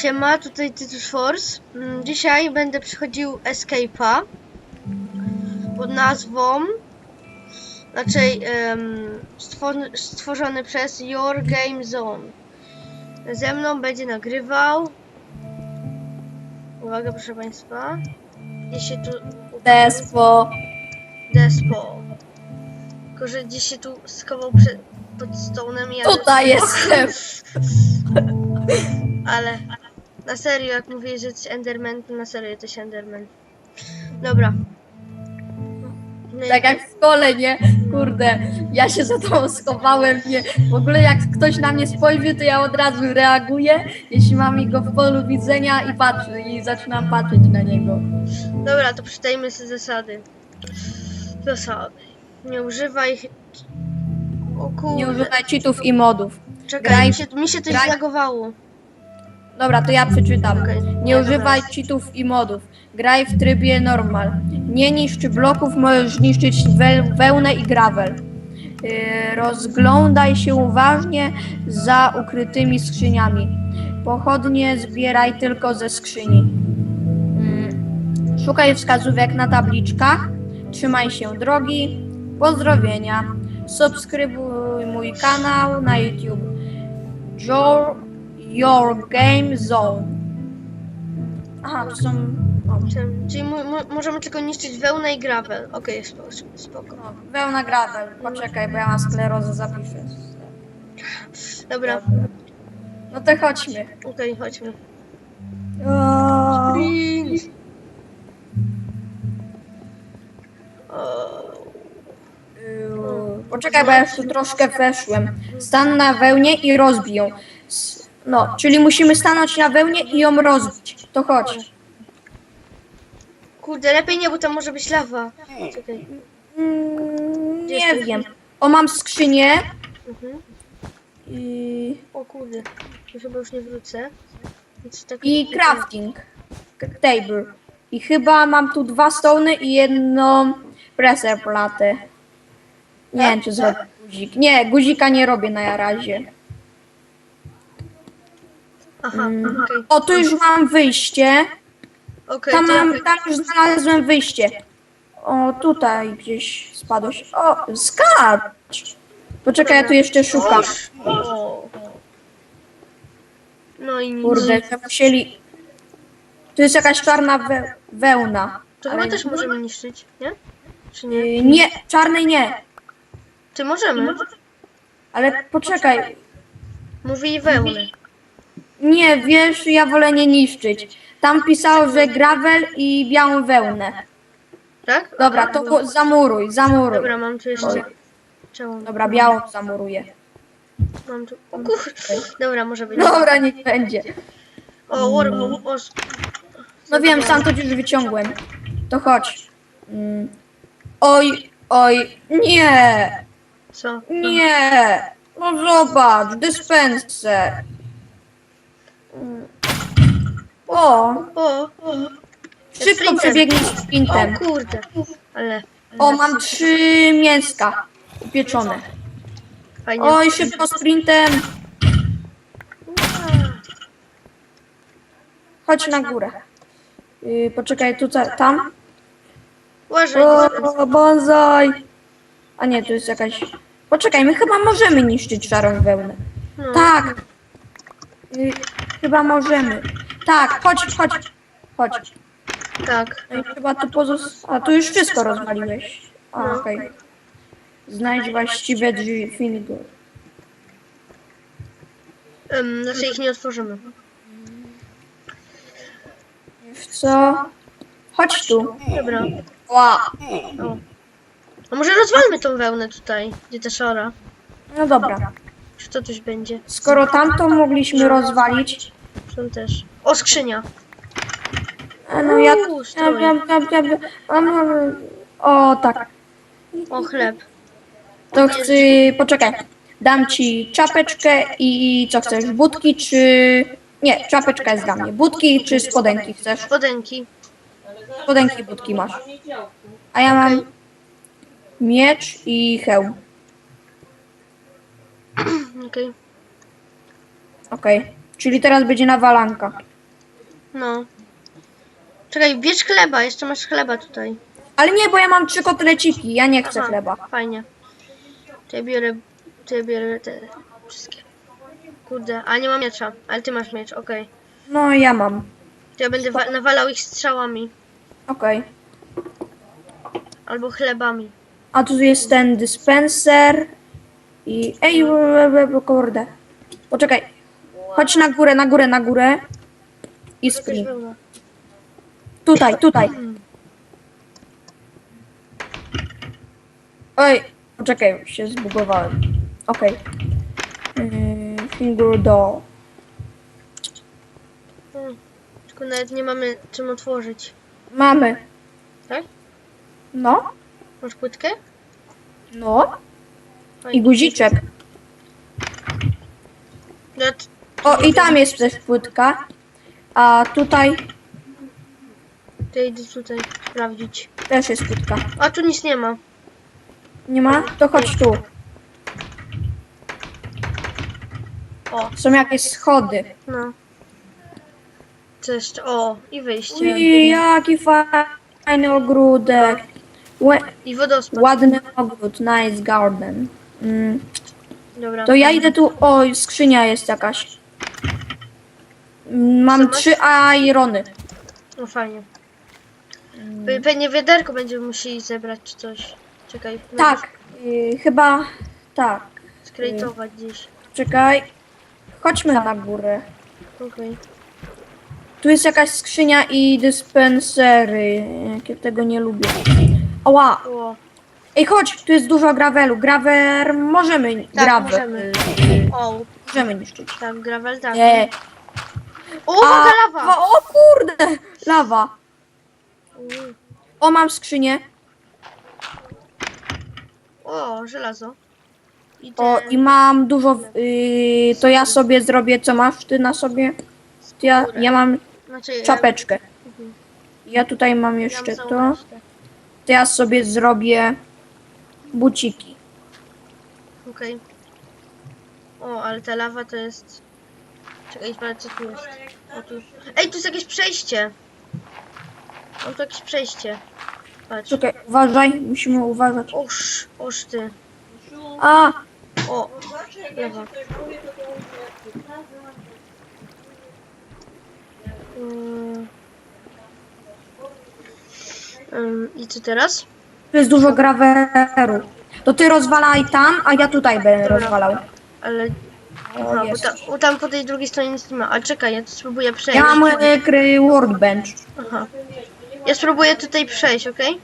Siema, tutaj Titus Force. Mm, Dzisiaj będę przechodził Escape'a pod nazwą, znaczy stwor- stworzony przez Your Game Zone. Ze mną będzie nagrywał. Uwaga, proszę Państwa. Gdzieś się tu. Despo. Despo. Tylko, że gdzieś się tu schował przed, pod stołem. Ja Tutaj jestem. Ale na serio, jak mówię, że jesteś Enderman, to na serio jesteś Enderman. Dobra. No i- Tak jak w szkole, nie? Kurde, ja się za tobą schowałem, nie? W ogóle jak ktoś na mnie spojrzy, to ja od razu reaguję, jeśli mam go w polu widzenia i patrzę, i zaczynam patrzeć na niego. Dobra, to przeczytajmy sobie zasady. Zasady. Nie używaj... O kurde. Nie używaj cheatów i modów. Czekaj, graj- mi się, mi się coś graj- zlagowało. Dobra, to ja przeczytam. Nie używaj cheatów i modów. Graj w trybie normal. Nie niszczy bloków, możesz niszczyć we- wełnę i gravel. Yy, Rozglądaj się uważnie za ukrytymi skrzyniami. Pochodnie zbieraj tylko ze skrzyni. Mm, Szukaj wskazówek na tabliczkach. Trzymaj się drogi. Pozdrowienia. Subskrybuj mój kanał na YouTube. Your, your Game Zone. Aha, to są. Czyli mo- mo- możemy tylko niszczyć wełnę i gravel. Okej, spoko, spoko. no, wełna gravel. Poczekaj, bo ja mam sklerozę, zapiszę. Dobra, No to chodźmy. okej, chodźmy. O, Sprint. Poczekaj, bo ja już tu troszkę weszłem. Stan na wełnie i rozbij ją. S- No, czyli musimy stanąć na wełnie i ją rozbić. To chodź. Kurde, lepiej nie, bo tam może być lawa. Czekaj. Mm, nie wiem. O, mam skrzynię. Mhm. I, O kurde, to chyba już nie wrócę. Więc tak... i crafting k- table. I chyba mam tu dwa stony i jedną presser platę. Nie wiem, czy zrobię guzik. Nie, guzika nie robię na razie. Aha, Mm. okej. O, tu już mam wyjście. Okej, Tam, to- mam, tam już znalazłem wyjście. O, tutaj gdzieś spadłeś. O, skacz! Poczekaj, ja tu jeszcze szukam. O. No i nic. Kurde, że musieli... Tu jest jakaś czarna we, wełna. To chyba ale- też możemy niszczyć, nie? Czy nie? Yy, Nie, czarnej nie. Czy możemy? Ale poczekaj. Mówi wełnę. Nie, wiesz, ja wolę nie niszczyć. Tam pisało, że gravel i białą wełnę. Tak? Dobra, to go- zamuruj, zamuruj. Dobra, mam tu jeszcze... Czemu? Dobra, białą zamuruję. Mam tu... O kur... Dobra, może być. Dobra, niech będzie. O, war... O, o, No wiem, sam to już wyciągłem. To chodź. Mm. Oj, oj, nie, co? nie. No zobacz, dyspenser. O, O, o, szybko Sprintem. przebiegnij z spintem. o kurde. Ale... O, mam trzy mięska upieczone. Fajnie. Oj, szybko sprintem. Chodź na górę. Yy, poczekaj, tu ca- tam. Uważaj. O, bonsai. A nie, tu jest jakaś... Poczekaj, my chyba możemy niszczyć szarą wełnę. No. Tak. Yy, chyba możemy. Tak, chodź, chodź. Chodź. Tak. No i chyba tu pozos... A, tu już wszystko rozwaliłeś. A, No. okej. Znajdź właściwe drzwi, finger. Um, znaczy ich nie otworzymy. Wiesz co? Chodź tu. Dobra. Ła. O. A może rozwalmy tą wełnę tutaj, gdzie ta szara. No dobra. Czy to coś będzie? Skoro tamto mogliśmy rozwalić, Są też. O, skrzynia. a no ja... Uuu, ja, ja, ja, ja, ja a no, o tak. O, chleb. To chcę... Poczekaj. Dam ci czapeczkę i co chcesz? Budki czy... Nie, czapeczka jest dla mnie. Budki czy spodenki chcesz? Spodenki. Spodenki budki masz. A ja mam miecz i hełm. Okej. Okej. Czyli teraz będzie nawalanka. No. Czekaj, bierz chleba, jeszcze masz chleba tutaj. Ale nie, bo ja mam trzy kotleciki, ja nie chcę Aha, chleba. Fajnie. To ja biorę, to ja biorę te wszystkie. Kurde, a nie mam miecza, ale ty masz miecz, okej. No, ja mam. To ja będę wa- nawalał ich strzałami. Okej. Albo chlebami. A tu jest ten dispenser i... Ej, kurde. Poczekaj. Chodź na górę, na górę, na górę. I było. Tutaj, tutaj. Oj, poczekaj, się zbugowałem. Okej. Yy, Finger doll. Mm. Tylko nawet nie mamy czym otworzyć. Mamy. Tak? No, Masz płytkę? no. I guziczek. No, t- O, i tam jest też płytka. A tutaj to idę tutaj sprawdzić. też jest płytka. A tu nic nie ma. Nie ma? To chodź tu. O, Są jakieś schody. no. Co jeszcze? O, i wyjście. Ui, jaki fajny ogródek. Łe- I wodospad. Ładny ogród, nice garden. Mm. Dobra. To ja idę tu. O, skrzynia jest jakaś. Mm, Mam masz? trzy irony. No fajnie. Pe- Pewnie wiaderko będziemy musieli zebrać czy coś. Czekaj. Tak, y, chyba tak. Skrejtować gdzieś. Czekaj. Chodźmy na górę. Okej. Tu jest jakaś skrzynia i dyspensery. Jak ja tego nie lubię. Ała. O, Ej, chodź, tu jest dużo gravelu. Grawer możemy. Tak, gravel. możemy. o, Możemy niszczyć. tak, gravel, tak. Nie. O, uwaga, lawa! O, kurde! Lawa. O, mam skrzynię. O, żelazo. I O, i mam dużo. Yy, to ja sobie zrobię. Co masz ty na sobie? To ja, ja mam Znaczy, e, czapeczkę. mhm. Ja tutaj mam Ja jeszcze mam to. To ja sobie zrobię buciki. Okej. O, ale ta lawa to jest... Czekaj, sprawdzę co tu jest. O, tu... Ej, tu jest jakieś przejście! Mam tu jakieś przejście. Patrz. Czekaj, uważaj, musimy uważać. Oż, oż ty. A, O, lawa. Mm. Ym, I co teraz? Tu jest dużo graweru. To ty rozwalaj tam, a ja tutaj będę Dobra. rozwalał. Ale... Aha, bo, jest. ta, bo tam po tej drugiej stronie nic nie ma. A czekaj, ja tu spróbuję przejść. Ja mam e, kry workbench. Aha. Ja spróbuję tutaj przejść, okej?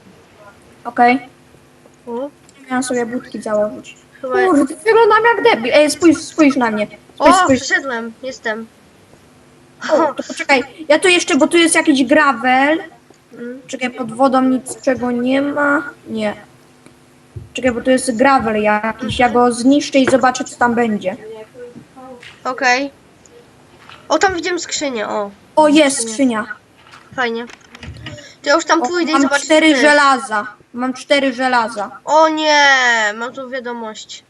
Okej. O, Miałam sobie budki założyć. Chyba... Kurde, wyglądam jak debil. Ej, spójrz, spójrz na mnie. Spójrz, O, spójrz. jestem. O, to poczekaj, ja tu jeszcze, bo tu jest jakiś gravel. Czekaj, pod wodą nic czego nie ma. Nie. Czekaj, bo tu jest gravel jakiś. Ja go zniszczę i zobaczę, co tam będzie. Okej. O, tam widziałem skrzynię, o. O, jest skrzynia. Fajnie. To ja już tam O, pójdę i mam zobaczę. cztery co to jest. żelaza. Mam cztery żelaza. O nie, mam tu wiadomość.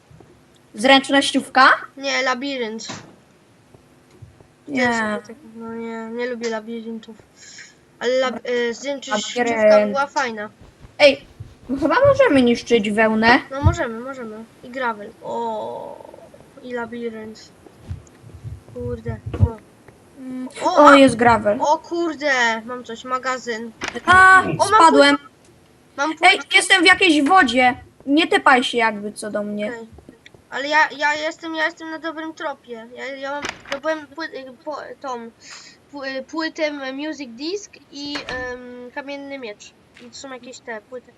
Zręcznościówka? Nie, labirynt. Nie. Też- No nie, nie lubię labiryntów. Ale lab... y, zręcznościówka Labirynt. była fajna. Ej, no chyba możemy niszczyć wełnę. No możemy, możemy. I gravel. O, i labirynt. Kurde. O, O, O, a- jest gravel. o kurde, mam coś, magazyn. A, mam spadłem. Mam Ej, jestem w jakiejś wodzie. Nie typaj się jakby co do mnie. Okej. Ale ja, ja jestem, ja jestem na dobrym tropie. Ja, ja mam, no byłem pły, po, tą płytę Music Disc i em, kamienny miecz. I to są jakieś te płyty.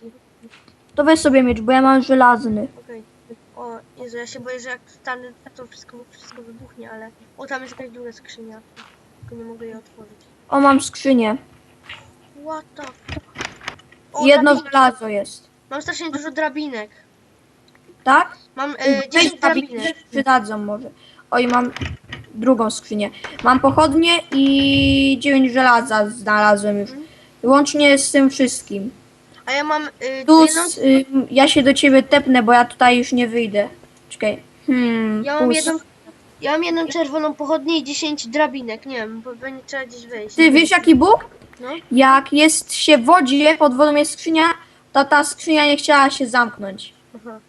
To weź sobie miecz, bo ja mam żelazny. Okej. O Jezu, ja się boję, że jak stanę, to wszystko, wszystko wybuchnie, ale... O, tam jest jakaś druga skrzynia. Tylko nie mogę jej otworzyć. O, mam skrzynię. What the... O, Jedno drabiny. żelazo jest. Mam strasznie dużo drabinek. Tak? Mam e, Weź 10 drabinki, drabinek. przydadzą może. Oj, mam drugą skrzynię. Mam pochodnie i 9 żelaza znalazłem już. Łącznie z tym wszystkim. A ja mam y, Tu jedną... y, ja się do ciebie tepnę, bo ja tutaj już nie wyjdę. Czekaj. Hmm, Ja mam jedną... Ja mam jedną czerwoną pochodnię i 10 drabinek, nie wiem, bo będzie trzeba gdzieś wejść. Ty wiesz jaki bóg? No, Jak jest się w wodzie, pod wodą jest skrzynia, to ta skrzynia nie chciała się zamknąć. aha.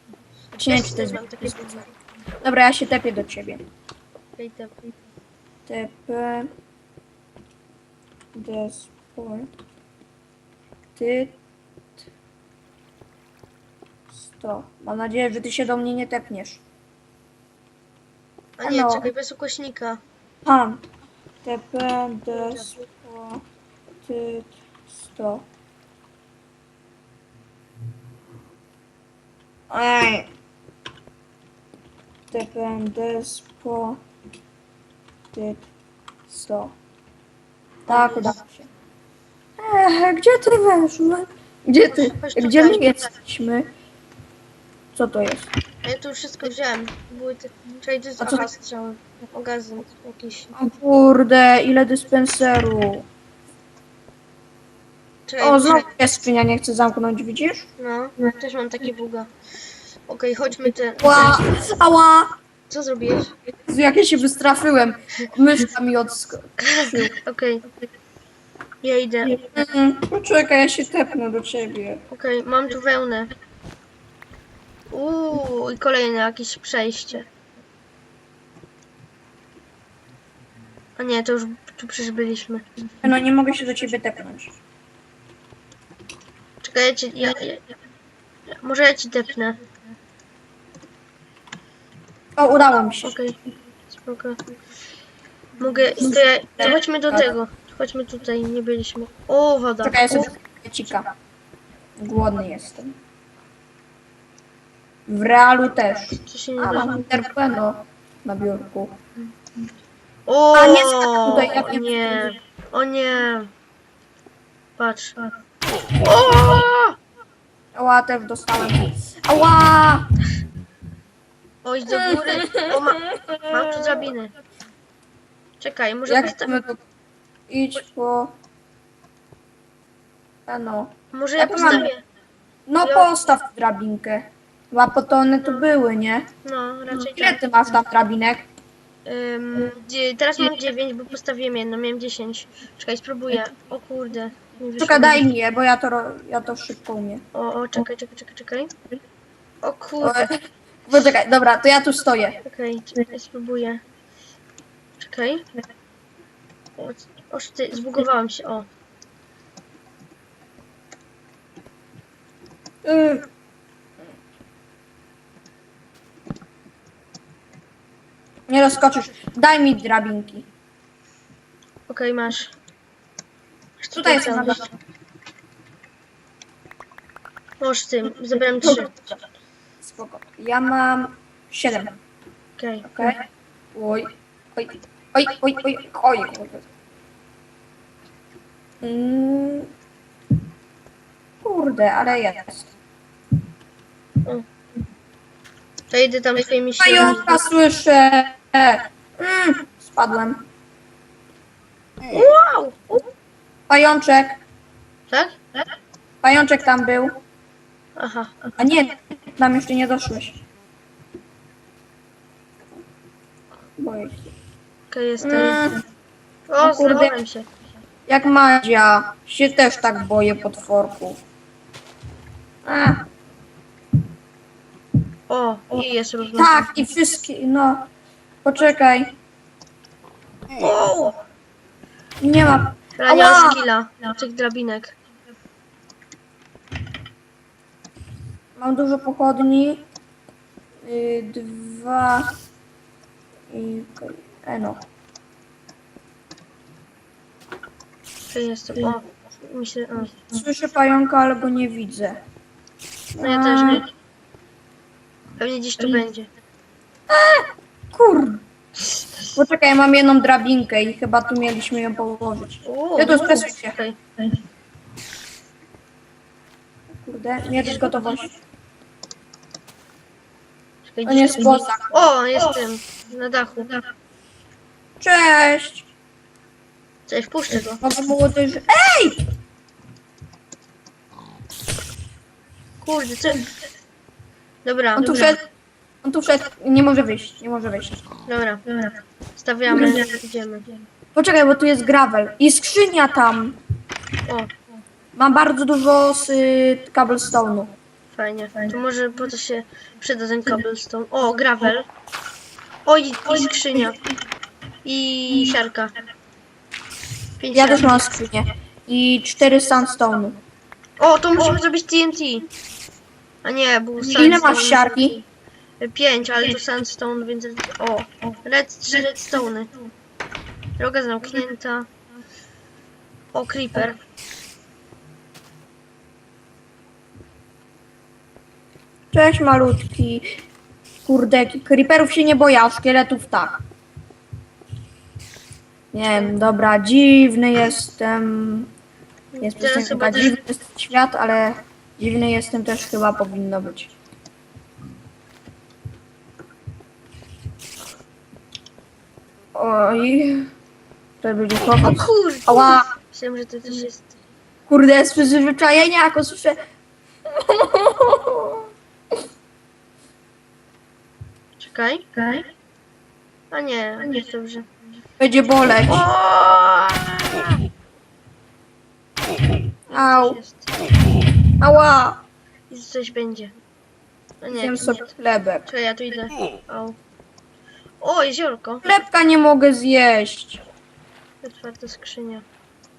Czy nie, czy to też jest... mam takie. Dobra, ja się tepię do ciebie. Czekaj, te... TP sport tyt 100. Mam nadzieję, że ty się do mnie nie tepniesz. A nie, czekaj, bez ukośnika. Pan TP do sport tyt 100. Ej. TP sport 5, 100. Tak, udało się. Eee, gdzie ty weszłeś? Gdzie ty? Gdzie my jesteśmy? Co to jest? Ja tu już wszystko wziąłem. Były te... Czyli to jest A jakiś. O kurde, ile dyspenserów. Czekaj, O, znowu jest nie chcę zamknąć, widzisz? No, też mam takie buga. Okej, chodźmy te... Ła, ała, co zrobiłeś? Jak ja się wystraszyłem. Myszka mi odskoczyła. Okej. Ja idę. Mm, Poczekaj, ja się tepnę do ciebie. Okej, mam tu wełnę. Uuu, i kolejne jakieś przejście. A nie, to już tu przecież byliśmy. No nie mogę się do ciebie tepnąć. Czekaj, ja ci... Ja, ja, ja, może ja ci depnę. O, udało mi się. Okej, spoko. Mogę... To ja, to chodźmy do tego. Chodźmy tutaj, nie byliśmy. O, woda. Czekaj, ja sobie cika. Głodny jestem. W realu też. co się nie A, da. mam interpeno na biurku. O, A, nie skacz tutaj, ja o wiem, nie. O nie. Patrz. O! Ała, też dostałem. Ała! Idź do góry. O, ma, mam tu drabiny. Czekaj, może Jak chcemy to... Idź po... A no. może ja mam- postawię. No postaw drabinkę. Dwa potony tu były, nie? No, raczej Ile tak. ty masz tam drabinek? Teraz mam 9, bo postawiłem jedno, miałem 10. Czekaj, spróbuję. O kurde. Czekaj, daj mi je, bo ja to, ja to szybko umiem. O, o, czekaj, czekaj, czekaj, czekaj. O kurde. Poczekaj, dobra, to ja tu stoję. Czekaj, czekaj, spróbuję. Czekaj. O, o ty, zbugowałam się, o. Nie rozskoczysz. Daj mi drabinki. Okej, masz. Tutaj jest na dole. Możesz tym, zebrałem trzy. Spoko. Ja mam siedem. Okej. Okej? Oj. Oj. Oj, oj, oj, oj, oj. Mm. Kurde, ale jest. To idę tam swoimi siłami. Pająka słyszę. Mm. Spadłem. Wow! Pajączek. Tak? Pajączek tam był. Aha. A nie, tam jeszcze nie doszłeś. Boję się. Okej, jestem. Mm. O, no kurde. zachowałem się. Jak Madzia. Się też tak boję potworków. A, O, i jest równo. tak, i wszystkie, no. Poczekaj. O! Nie ma. Ała! mam skilla tych drabinek. Mam dużo pochodni. Y, dwa. I. Eno. Okej, jestem. O, myślę, o. Słyszę pająka, ale go nie widzę. No ja też nie. Pewnie gdzieś tu będzie. Kur. Poczekaj, mam jedną drabinkę i chyba tu mieliśmy ją położyć. O, Ja to stresuję się. Kurde, nie jest gotowość. Czekaj, On jest gdzieś- poza. O, jestem. Na dachu. Cześć! Cześć, wpuszczę go. Mogę mu uderzyć. Ej! Kurde, co? Dobra, On tu dobra. szedł. On tu wszedł, nie może wyjść, nie może wyjść. Dobra, stawiamy, idziemy. Poczekaj, bo tu jest gravel. I skrzynia tam. O, Mam bardzo dużo z y, cobblestone'u. Fajnie. To może po to się przyda ten cobblestone. O, gravel. O, i, i skrzynia. I siarka. Pięć Ja też siarek. mam skrzynię. I cztery sandstone'u. O, to musimy zrobić TNT. A nie, był sandstone. Ile masz siarki? Pięć, ale to sandstone, więc... O, red, trzy redstone'y. Droga zamknięta. O, creeper. Cześć malutki. Kurde, creeperów się nie boję, a szkieletów tak. Nie wiem, dobra, dziwny jestem. Jest Teraz piosenka, chyba też- dziwny jest świat, ale dziwny jestem też chyba powinno być. Oj. To byli O kurde! Ała. Myślałem, że to też jest... Kurde, z przyzwyczajenia, jako słyszę. Czekaj. A nie, nie jest dobrze. Będzie boleć. Au. Jest. Ała. I coś będzie. A nie, Zjem to sobie nie. chlebek. Czekaj, ja tu idę. Au. O, jeziorko. Chlebka nie mogę zjeść. Otwarta skrzynia.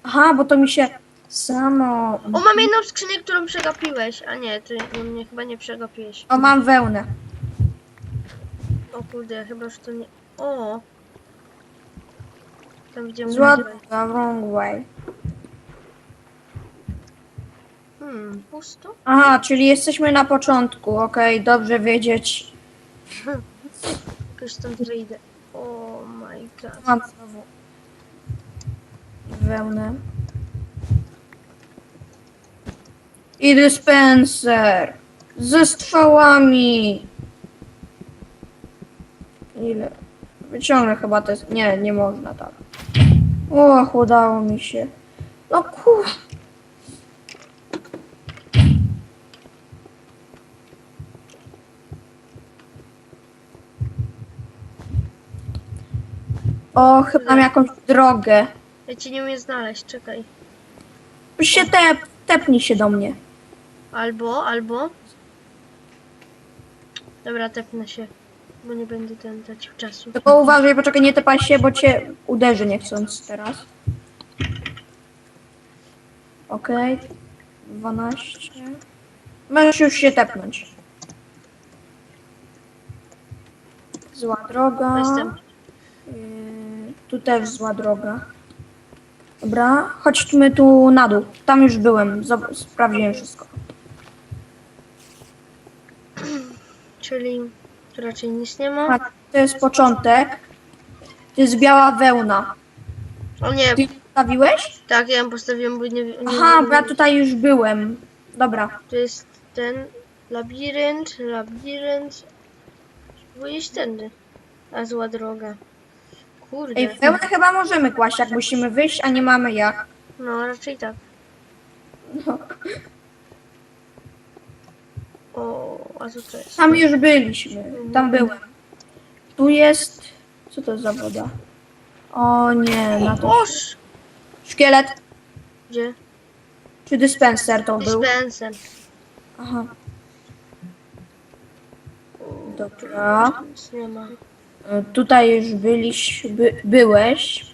Aha, bo to mi się samo. O, mam jedną skrzynię, którą przegapiłeś. A nie, ty no, mnie chyba nie przegapiłeś. O, mam wełnę. O kurde, ja chyba już to nie... O! Tam widziałem... Zła że- droga, wrong way. Hmm, pusto? Aha, czyli jesteśmy na początku. Okej, dobrze wiedzieć. Jakoś stąd wyjdę. O my god. Mam znowu wełnę. I dyspenser ze strzałami. Ile? Wyciągnę chyba te. Nie, nie można tak. Och, udało mi się. No kur... O, chyba mam jakąś drogę. Ja cię nie umiem znaleźć, czekaj. się tep, tepnij się do mnie. Albo, albo... Dobra, tepnę się. Bo nie będę ten tracił czasu. Tylko uważaj, poczekaj, nie tepaj się, bo cię uderzy niechcąc teraz. Okej. 12. Możesz już się tepnąć. Zła droga. Jestem. Yy, tu też zła droga. Dobra, chodźmy tu na dół. Tam już byłem, zob- sprawdziłem wszystko. Czyli tu raczej nic nie ma. A, to jest początek. To jest biała wełna. O nie, Ty stawiłeś? tak, ja ją postawiłem, bo nie... nie Aha, bo ja tutaj już byłem. Dobra. To jest ten labirynt, labirynt. Iść tędy. A zła droga. Kurde. Ej, wełnę chyba możemy kłaść, jak musimy wyjść, a nie mamy jak. No, raczej tak. No. O, a co to jest? Tam już byliśmy. Tam byłem. Tu jest... Co to za woda? O nie, na to... Oż! Szkielet. Gdzie? Czy dyspenser to był? Dispenser. Aha. Dobra. Nic nie ma. E, Tutaj już byliś, by, byłeś,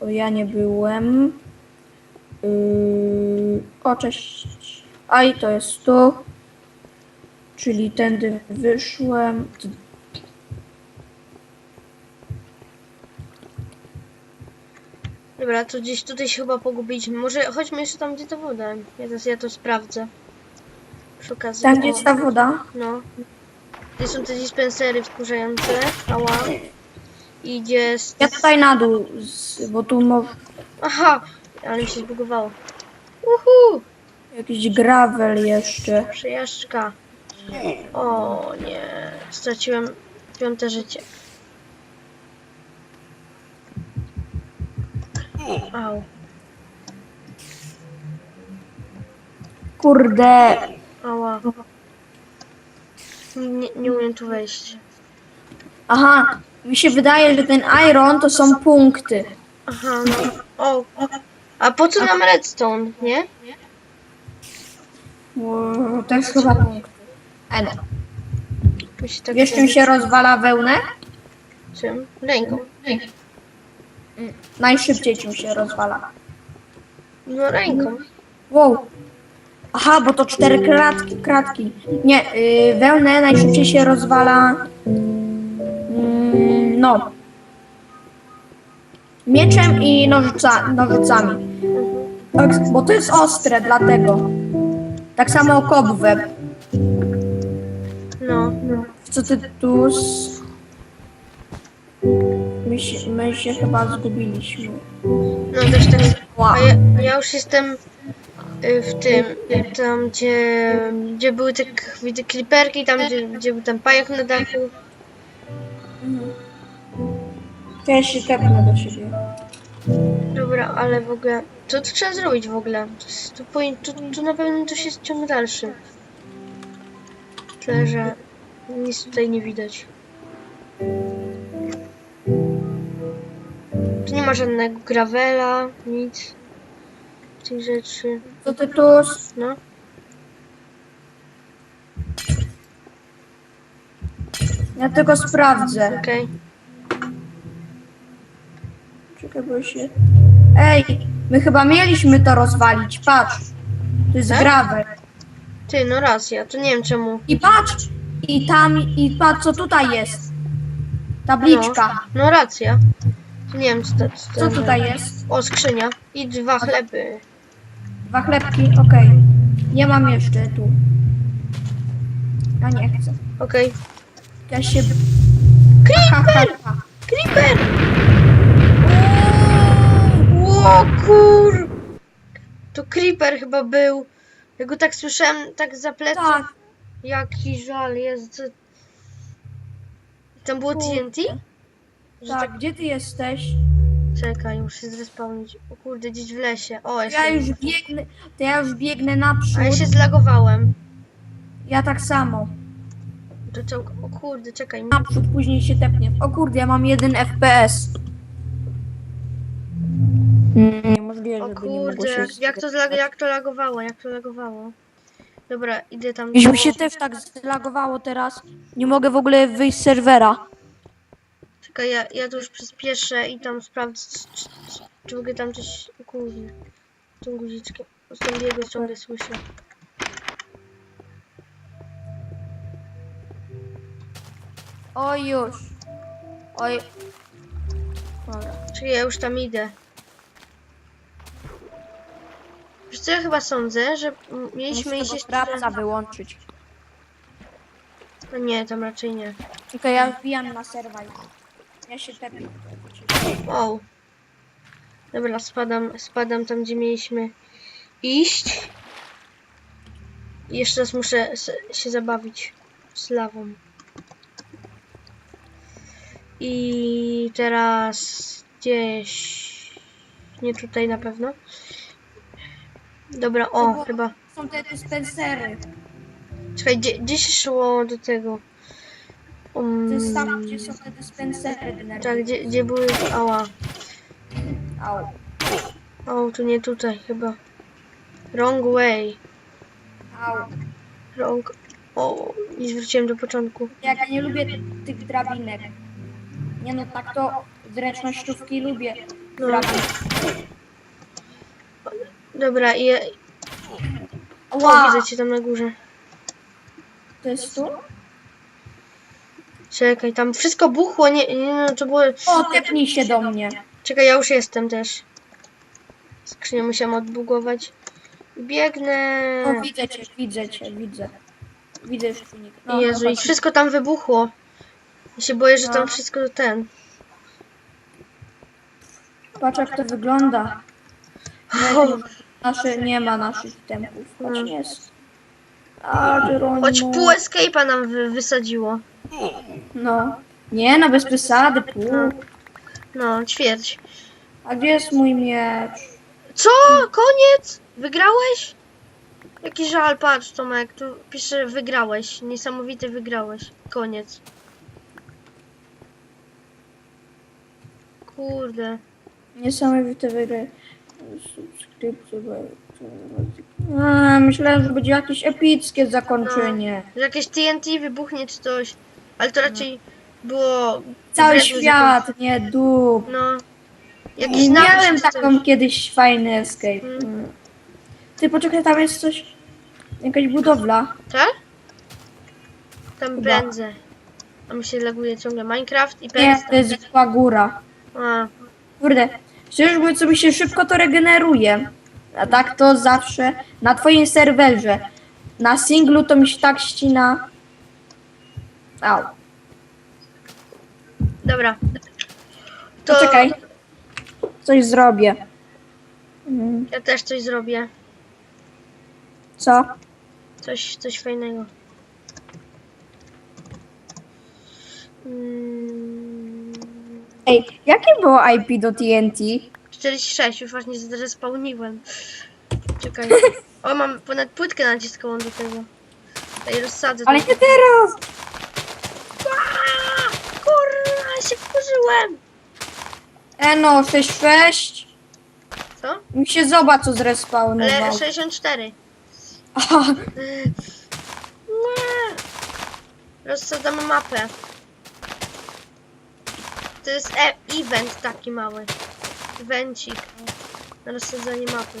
bo ja nie byłem. Yy, o, cześć. A i to jest tu. Czyli tędy wyszłem. Dobra, to gdzieś tutaj się chyba pogubiliśmy. Może chodźmy jeszcze tam, gdzie to woda. Ja to, ja to sprawdzę. Przy okazji. Tam, gdzie jest ta woda. No. Gdzie są te dispensery wkurzające? Ała. I gdzie jest... Ja tutaj na dół, z, bo tu mo, Aha! Ale mi się zbugowało. Uhu! jakiś gravel jeszcze. Przejażdżka. O nie. Straciłem piąte życie. Au. Kurde, Ała. Nie, nie umiem tu wejść. Aha, mi się wydaje, że ten iron to są punkty. Aha, no. O. A po co nam redstone, nie? Bo To jest chyba punkty. No. Się tak Wiesz czym się rozwala wełnę? Czym? Ręką. Najszybciej czym się rozwala. No ręką. Wow. Aha, bo to cztery kratki. kratki. Nie, yy, wełnę najszybciej się rozwala. Mm, no. Mieczem i nożyca, nożycami. Tak, bo to jest ostre, dlatego. Tak samo kobweb. No. Co ty tu z... My się, my się chyba zgubiliśmy. No też tak. Wow. A ja, ja już jestem y, w tym, y, tam gdzie, gdzie były te, k- kliperki, tam gdzie, gdzie był ten pajak na dachu. To ja się tepnę do siebie. Dobra, ale w ogóle, co tu trzeba zrobić w ogóle? To, jest, powin, to na pewno to jest ciąg dalszy. Tyle, że nic tutaj nie widać. Tu nie ma żadnego gravela, nic. Tych rzeczy. Co ty tu. No. Ja tylko sprawdzę. Okej. Czekaj, bo się... Ej, my chyba mieliśmy to rozwalić, patrz. To jest Tak? gravel. Ty, no racja, to nie wiem czemu. I patrz, i tam, i patrz co tutaj jest. Tabliczka. No racja. To nie wiem co to, co to Co tutaj jest? O, skrzynia. I dwa chleby. Dwa chlebki, okej. Nie mam jeszcze tu. Ja nie chcę. Okej. Ja się... Creeper! Creeper! O kur... To creeper chyba był. Ja go tak słyszałem, tak za pleców. Tak, Jaki żal, jest. Tam było Kurde. TNT? Że tak... tak, gdzie ty jesteś? Czekaj, muszę zrespawnić. O kurde, gdzieś w lesie. O, jest. ja już biegnę, to ja już biegnę naprzód. A ja się zlagowałem. Ja tak samo. To co? O kurde, czekaj. Naprzód, później się tepnie. O kurde, ja mam jeden FPS. Mm, O żeby nie mogło kurde, się... jak, to zlag, jak to lagowało, jak to lagowało. Dobra, idę tam. Już mi się też tak zlagowało teraz. Nie mogę w ogóle wyjść z serwera. Czekaj, ja, ja tu już przyspieszę i tam sprawdzę, czy, czy, czy, czy ogóle tam coś... O kurde, tą guziczkiem. Stąd jego ciągle słyszę. Oj, już. Oj. Dobra. Czekaj, ja już tam idę. Wiesz co, ja chyba sądzę, że mieliśmy Muszę iść tego jeszcze... wyłączyć. No nie, tam raczej nie. Okej, ja wbijam na serwer. Ja się tepię. Wow. Dobra, spadam, spadam tam, gdzie mieliśmy iść. I jeszcze raz muszę s- się zabawić z lawą. I teraz gdzieś... Nie tutaj na pewno. Dobra, o, chyba. Są te dyspensery. Czekaj, gdzie, gdzie się szło do tego? Um, To jest tam, gdzie są te dyspensery generalnie. tak, gdzie, gdzie były... Ała. Au. O, tu nie tutaj chyba. Wrong way. Au. Wrong. O, nie zwróciłem do początku. Jak ja nie lubię tych drabinek. Nie no, tak to zręcznościówki lubię. No. Drabinek. Dobra, i o, Ła, widzę cię tam na górze. to jest tu? Czekaj, tam wszystko buchło, nie, nie no, to było... O, tepnij się do mnie. Czekaj, ja już jestem też. Skrzynię musiałam odbugować. Biegnę. O, widzę cię, widzę cię, widzę. Widzę już. No, Jezu, no, i wszystko tam wybuchło. Ja się boję, że No. tam wszystko ten. Patrz jak to wygląda. O, Nasze, nie ma naszych tempów. Choć No. jest. A, Geronimo. choć pół escape'a nam wy, wysadziło. No. Nie, no bez przesady, pół. No, ćwierć. A gdzie jest mój miecz? Co? Koniec? Wygrałeś? Jaki żal, patrz Tomek, tu pisze wygrałeś. Niesamowity wygrałeś. Koniec. Kurde. Niesamowite wygry. Subskrypcje. A, Myślałem, że będzie jakieś epickie zakończenie. Że jakieś TNT wybuchnie czy coś. Ale to raczej było... Cały świat, nie dup. No. Jakiś I miałem czy coś. taką kiedyś fajny escape. Mm. Ty poczekaj, tam jest coś. Jakaś budowla. Tak? Tam Chyba. pędzę. A mi się laguje ciągle Minecraft i Nie, to jest zwykła góra. A, Kurde, szczerze mówiąc, to mi się szybko to regeneruje. A tak to zawsze na twoim serwerze. Na singlu to mi się tak ścina. Au. dobra. To Poczekaj. Coś zrobię. Ja też coś zrobię. Co? Coś, coś fajnego. Mm, Ej, jakie było IP do TNT? 46, już właśnie zrespawniłem. Czekaj. O, mam ponad płytkę naciskałam do tego. Ej, rozsadzę Ale to. nie teraz! Aaa! Kurwa, się wkurzyłem! Eno, 6-6. Co? Mi się zobacz, co zrespawnował. Ale 64. Aha, Nie! Rozsadzamy mapę. To jest e event taki mały. Evencik. Na rozsadzanie mapy.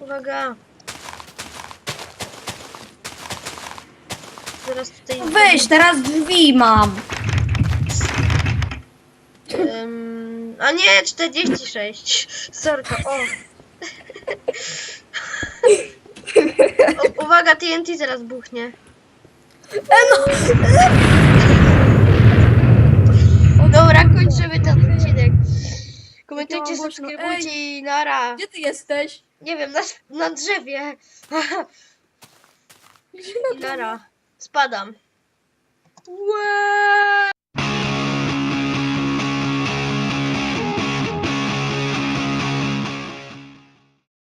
Uwaga! Zaraz tutaj... Weź, teraz drzwi mam. Ym, a nie, 46. Sorka, o. o. Uwaga, TNT zaraz buchnie. Dobra, kończymy ten odcinek. Komentujcie, subskrybujcie i nara. Gdzie ty jesteś? Nie wiem, na, na drzewie. I nara. Spadam. Łeee.